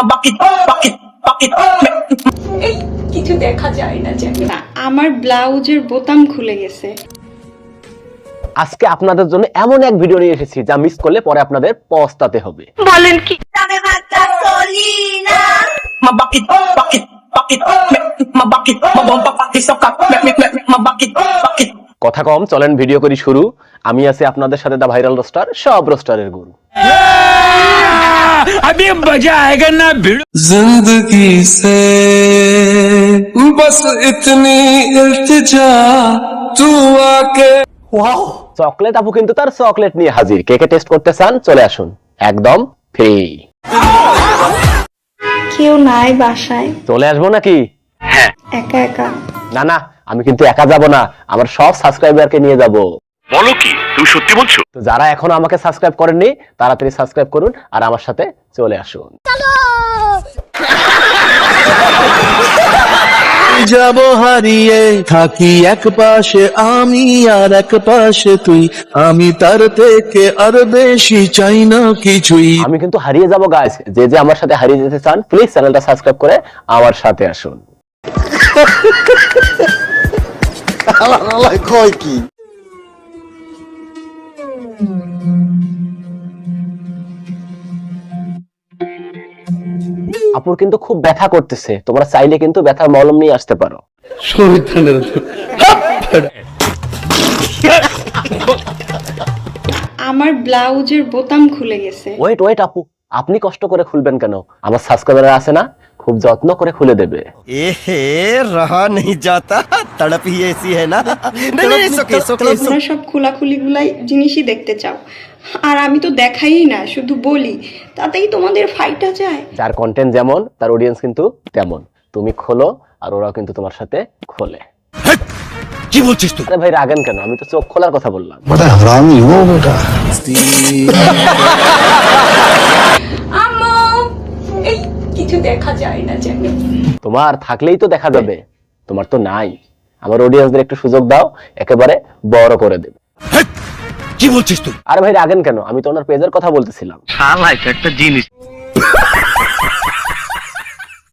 my bucket, bucket, bucket. এই কিছু দেখা যায় না যেন। না আমার ব্লাউজের বোতাম খুলে গেছে। আজকে আপনাদের জন্য এমন এক ভিডিও নিয়ে এসেছি যা মিস করলে পরে আপনাদের পস্তাতে হবে। bucket, bucket. কথা কম চলেন ভিডিও করি শুরু। আমি আছি আপনাদের সাথে দা ভাইরাল রোস্টার সব রোস্টারের গুরু। जिंदगी से बस इतनी इल्तिजा तू आके চকলেট আপু কিন্তু তার চকলেট নিয়ে হাজির কে কে টেস্ট করতে চান চলে আসুন একদম ফ্রি কেউ নাই বাসায় চলে আসবো নাকি একা একা না না আমি কিন্তু একা যাব না আমার সব সাবস্ক্রাইবারকে নিয়ে যাব বলো কি তুমি সত্যি বলছো? তো যারা এখনও আমাকে সাবস্ক্রাইব করেননি তাড়াতাড়ি সাবস্ক্রাইব করুন আর আমার সাথে চলে আসুন। যাব হারিয়ে থাকি এক পাশে আমি আর এক পাশে তুই। আমি তার থেকে আর বেশি চাই না কিছুই। আমি কিন্তু হারিয়ে যাব গাইস যে যে আমার সাথে হারিয়ে যেতে চান প্লিজ চ্যানেলটা সাবস্ক্রাইব করে আমার সাথে আসুন। আপুর কিন্তু খুব ব্যথা করতেছে। তোমরা চাইলে কিন্তু ব্যথার মলম নিয়ে আসতে পারো। আমার ব্লাউজের বোতাম খুলে গেছে। ওয়েট ওয়েট আপু। আপনি কষ্ট করে খুলবেন কেন? আমার সাবস্ক্রাইবার আছে না? খুব যত্ন করে খুলে দেবে। এহে রাহা নেই তড়প হি এসি না তোমরা সব গুলাই জিনিসই দেখতে চাও। আর আমি তো দেখাই না শুধু বলি তাতেই তোমাদের ফাইটা যায়। যার কন্টেন্ট যেমন তার অডিয়েন্স কিন্তু তেমন। তুমি খোলো আর ওরাও কিন্তু তোমার সাথে খোলে। কি বলছিস তুই? ভাই রাগেন কেন? আমি তো চোখ খোলার কথা বললাম। মানে হারামি বেটা। তোমার থাকলেই তো দেখা যাবে। তোমার তো নাই। আমার অডিয়েন্সদের একটু সুযোগ দাও একেবারে বড় করে দেবে। কি বলছিস তুই? আরে ভাই রাগেন কেন? আমি তো ওনার পেজের কথা বলতেছিলাম। শালা একটা জিনিস।